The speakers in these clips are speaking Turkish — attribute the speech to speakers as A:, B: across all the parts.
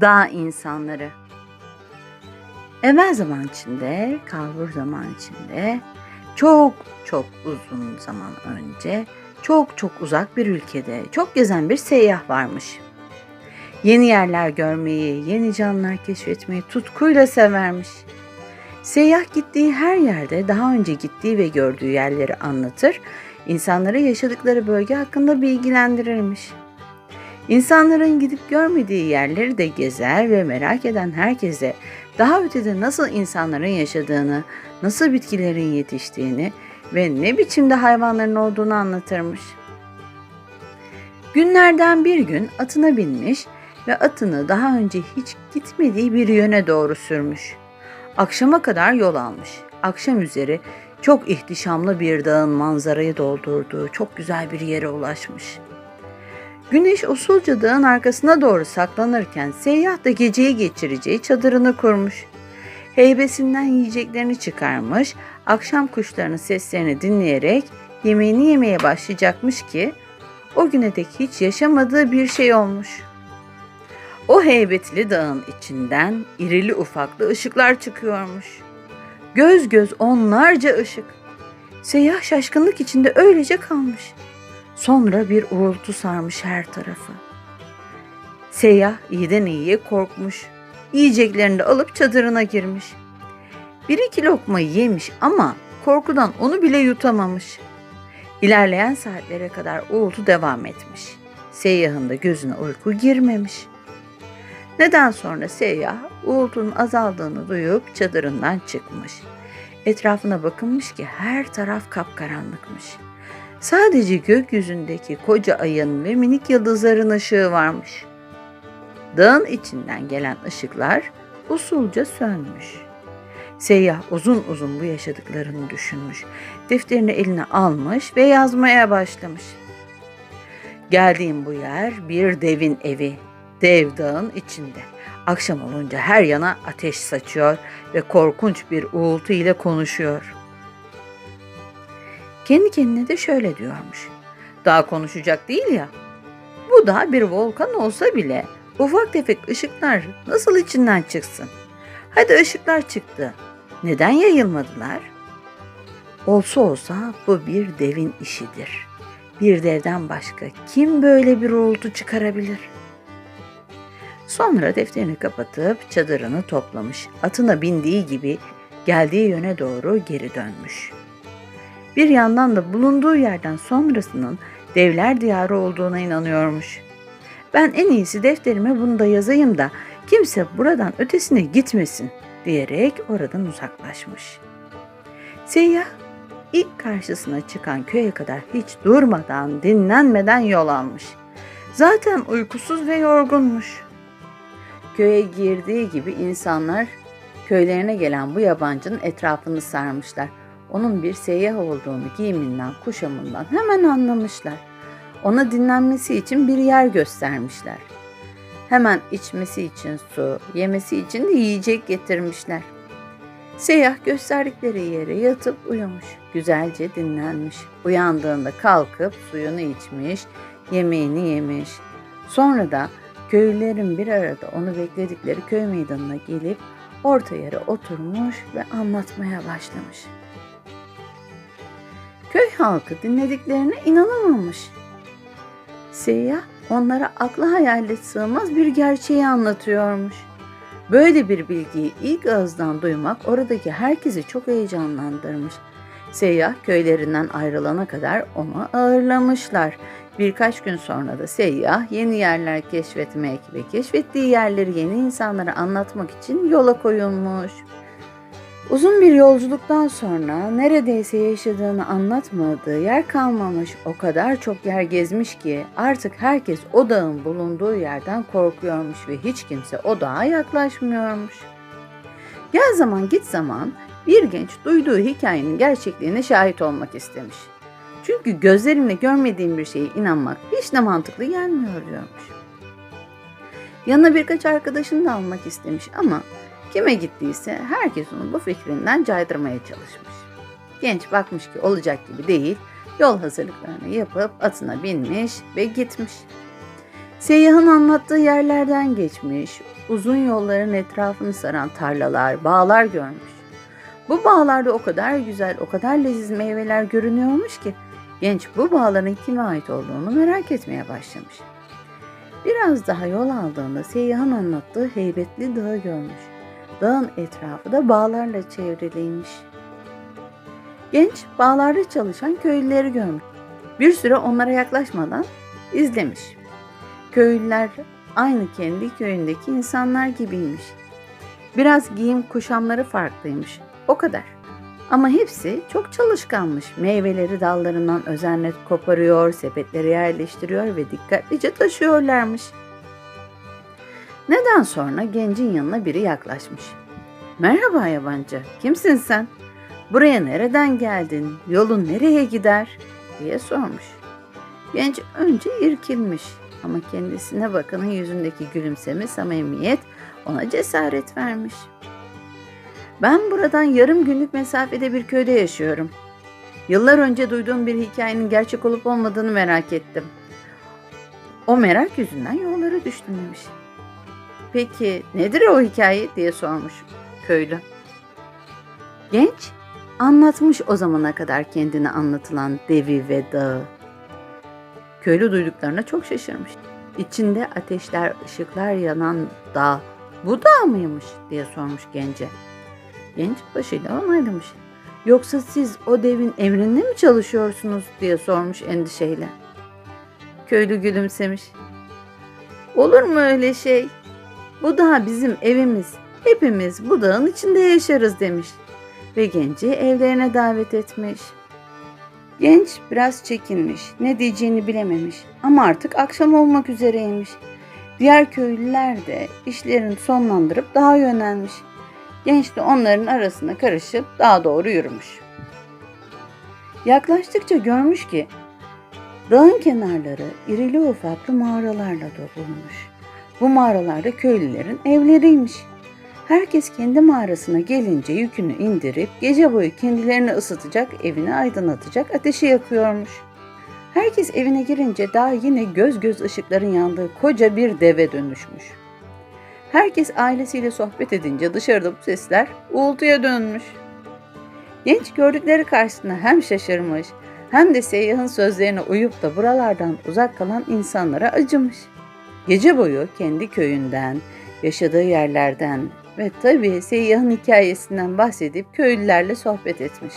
A: Dağ insanları. Evvel zaman içinde, kalbur zaman içinde, çok çok uzun zaman önce, çok çok uzak bir ülkede çok gezen bir seyyah varmış. Yeni yerler görmeyi, yeni canlılar keşfetmeyi tutkuyla severmiş. Seyyah gittiği her yerde daha önce gittiği ve gördüğü yerleri anlatır, insanları yaşadıkları bölge hakkında bilgilendirirmiş. İnsanların gidip görmediği yerleri de gezer ve merak eden herkese daha ötede nasıl insanların yaşadığını, nasıl bitkilerin yetiştiğini ve ne biçimde hayvanların olduğunu anlatırmış. Günlerden bir gün atına binmiş ve atını daha önce hiç gitmediği bir yöne doğru sürmüş. Akşama kadar yol almış. Akşam üzeri çok ihtişamlı bir dağın manzarayı doldurduğu çok güzel bir yere ulaşmış. Güneş usulca dağın arkasına doğru saklanırken seyyah da geceyi geçireceği çadırını kurmuş. Heybesinden yiyeceklerini çıkarmış, akşam kuşlarının seslerini dinleyerek yemeğini yemeye başlayacakmış ki o güne dek hiç yaşamadığı bir şey olmuş. O heybetli dağın içinden irili ufaklı ışıklar çıkıyormuş. Göz göz onlarca ışık. Seyyah şaşkınlık içinde öylece kalmış. Sonra bir uğultu sarmış her tarafı. Seyyah iyiden iyiye korkmuş. Yiyeceklerini de alıp çadırına girmiş. Bir iki lokmayı yemiş ama korkudan onu bile yutamamış. İlerleyen saatlere kadar uğultu devam etmiş. Seyyahın da gözüne uyku girmemiş. Neden sonra seyyah uğultunun azaldığını duyup çadırından çıkmış. Etrafına bakınmış ki her taraf kapkaranlıkmış. Sadece gökyüzündeki koca ayın ve minik yıldızların ışığı varmış. Dağın içinden gelen ışıklar usulca sönmüş. Seyyah uzun uzun bu yaşadıklarını düşünmüş. Defterini eline almış ve yazmaya başlamış. Geldiğim bu yer bir devin evi. Dev dağın içinde. Akşam olunca her yana ateş saçıyor ve korkunç bir uğultu ile konuşuyor. Kendi kendine de şöyle diyormuş. Daha konuşacak değil ya. Bu da bir volkan olsa bile ufak tefek ışıklar nasıl içinden çıksın? Hadi ışıklar çıktı. Neden yayılmadılar? Olsa olsa bu bir devin işidir. Bir devden başka kim böyle bir uğultu çıkarabilir? Sonra defterini kapatıp çadırını toplamış. Atına bindiği gibi geldiği yöne doğru geri dönmüş. Bir yandan da bulunduğu yerden sonrasının devler diyarı olduğuna inanıyormuş. Ben en iyisi defterime bunu da yazayım da kimse buradan ötesine gitmesin diyerek oradan uzaklaşmış. Seyyah ilk karşısına çıkan köye kadar hiç durmadan, dinlenmeden yol almış. Zaten uykusuz ve yorgunmuş. Köye girdiği gibi insanlar köylerine gelen bu yabancının etrafını sarmışlar. Onun bir seyyah olduğunu giyiminden, kuşamından hemen anlamışlar. Ona dinlenmesi için bir yer göstermişler. Hemen içmesi için su, yemesi için de yiyecek getirmişler. Seyyah gösterdikleri yere yatıp uyumuş. Güzelce dinlenmiş. Uyandığında kalkıp suyunu içmiş, yemeğini yemiş. Sonra da köylülerin bir arada onu bekledikleri köy meydanına gelip orta yere oturmuş ve anlatmaya başlamış. Köy halkı dinlediklerine inanamamış. Seyyah onlara akla hayalle sığmaz bir gerçeği anlatıyormuş. Böyle bir bilgiyi ilk ağızdan duymak oradaki herkesi çok heyecanlandırmış. Seyyah köylerinden ayrılana kadar onu ağırlamışlar. Birkaç gün sonra da seyyah yeni yerler keşfetmek ve keşfettiği yerleri yeni insanlara anlatmak için yola koyulmuş. Uzun bir yolculuktan sonra neredeyse yaşadığını anlatmadığı yer kalmamış. O kadar çok yer gezmiş ki artık herkes o dağın bulunduğu yerden korkuyormuş ve hiç kimse o dağa yaklaşmıyormuş. Gel zaman git zaman bir genç duyduğu hikayenin gerçekliğine şahit olmak istemiş. Çünkü gözlerimle görmediğim bir şeye inanmak hiç de mantıklı gelmiyor diyormuş. Yanına birkaç arkadaşını da almak istemiş ama kime gittiyse herkes onu bu fikrinden caydırmaya çalışmış. Genç bakmış ki olacak gibi değil, yol hazırlıklarını yapıp atına binmiş ve gitmiş. Seyyahın anlattığı yerlerden geçmiş, uzun yolların etrafını saran tarlalar, bağlar görmüş. Bu bağlarda o kadar güzel, o kadar leziz meyveler görünüyormuş ki genç bu bağların kime ait olduğunu merak etmeye başlamış. Biraz daha yol aldığında seyyahın anlattığı heybetli dağı görmüş. Dağın etrafı da bağlarla çevriliymiş. Genç bağlarda çalışan köylüleri görmüş. Bir süre onlara yaklaşmadan izlemiş. Köylüler aynı kendi köyündeki insanlar gibiymiş. Biraz giyim kuşamları farklıymış. O kadar. Ama hepsi çok çalışkanmış. Meyveleri dallarından özenle koparıyor, sepetlere yerleştiriyor ve dikkatlice taşıyorlarmış. Neden sonra gencin yanına biri yaklaşmış. Merhaba yabancı, kimsin sen? Buraya nereden geldin? Yolun nereye gider? diye sormuş. Genç önce irkilmiş ama kendisine bakanın yüzündeki gülümseme samimiyet ona cesaret vermiş. Ben buradan yarım günlük mesafede bir köyde yaşıyorum. Yıllar önce duyduğum bir hikayenin gerçek olup olmadığını merak ettim. O merak yüzünden yollara düştüm demiş. Peki nedir o hikaye diye sormuş köylü. Genç anlatmış o zamana kadar kendine anlatılan devi ve dağı. Köylü duyduklarına çok şaşırmış. İçinde ateşler, ışıklar yanan dağ bu dağ mıymış diye sormuş gence. Genç başıyla onaylamış. Yoksa siz o devin emrinde mi çalışıyorsunuz diye sormuş endişeyle. Köylü gülümsemiş. Olur mu öyle şey? Bu dağ bizim evimiz. Hepimiz bu dağın içinde yaşarız demiş. Ve genci evlerine davet etmiş. Genç biraz çekinmiş, ne diyeceğini bilememiş ama artık akşam olmak üzereymiş. Diğer köylüler de işlerini sonlandırıp dağa yönelmiş. Genç de onların arasına karışıp daha doğru yürümüş. Yaklaştıkça görmüş ki dağın kenarları irili ufaklı mağaralarla doluymuş. Bu mağaralarda köylülerin evleriymiş. Herkes kendi mağarasına gelince yükünü indirip gece boyu kendilerini ısıtacak, evini aydınlatacak ateşi yakıyormuş. Herkes evine girince daha yine göz göz ışıkların yandığı koca bir deve dönüşmüş. Herkes ailesiyle sohbet edince dışarıda bu sesler uğultuya dönmüş. Genç gördükleri karşısında hem şaşırmış hem de seyyahın sözlerine uyup da buralardan uzak kalan insanlara acımış. Gece boyu kendi köyünden, yaşadığı yerlerden ve tabii seyyahın hikayesinden bahsedip köylülerle sohbet etmiş.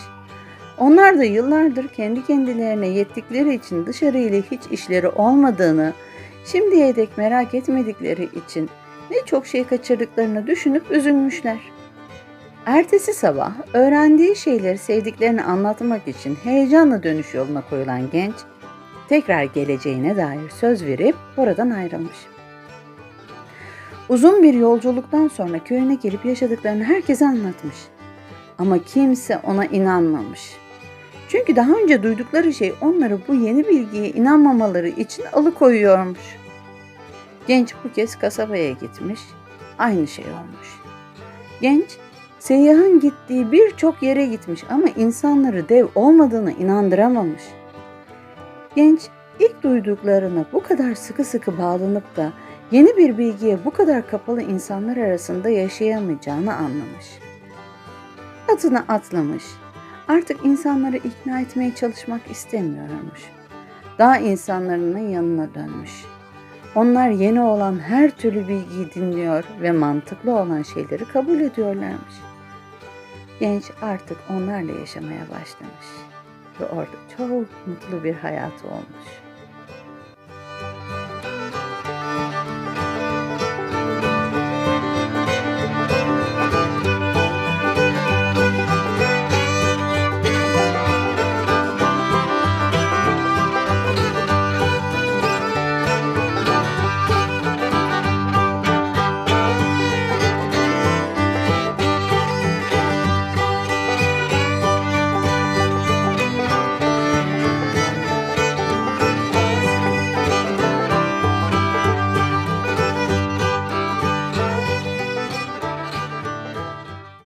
A: Onlar da yıllardır kendi kendilerine yettikleri için dışarıyla hiç işleri olmadığını, şimdiye dek merak etmedikleri için ne çok şey kaçırdıklarını düşünüp üzülmüşler. Ertesi sabah öğrendiği şeyleri sevdiklerini anlatmak için heyecanla dönüş yoluna koyulan genç, tekrar geleceğine dair söz verip oradan ayrılmış. Uzun bir yolculuktan sonra köyüne gelip yaşadıklarını herkese anlatmış. Ama kimse ona inanmamış. Çünkü daha önce duydukları şey onları bu yeni bilgiye inanmamaları için alıkoyuyormuş. Genç bu kez kasabaya gitmiş. Aynı şey olmuş. Genç seyyahın gittiği birçok yere gitmiş ama insanları dev olmadığını inandıramamış. Genç ilk duyduklarına bu kadar sıkı sıkı bağlanıp da yeni bir bilgiye bu kadar kapalı insanlar arasında yaşayamayacağını anlamış. Atını atlamış. Artık insanları ikna etmeye çalışmak istemiyormuş. Daha insanların yanına dönmüş. Onlar yeni olan her türlü bilgiyi dinliyor ve mantıklı olan şeyleri kabul ediyorlarmış. Genç artık onlarla yaşamaya başlamış ve orada çok mutlu bir hayatı olmuş.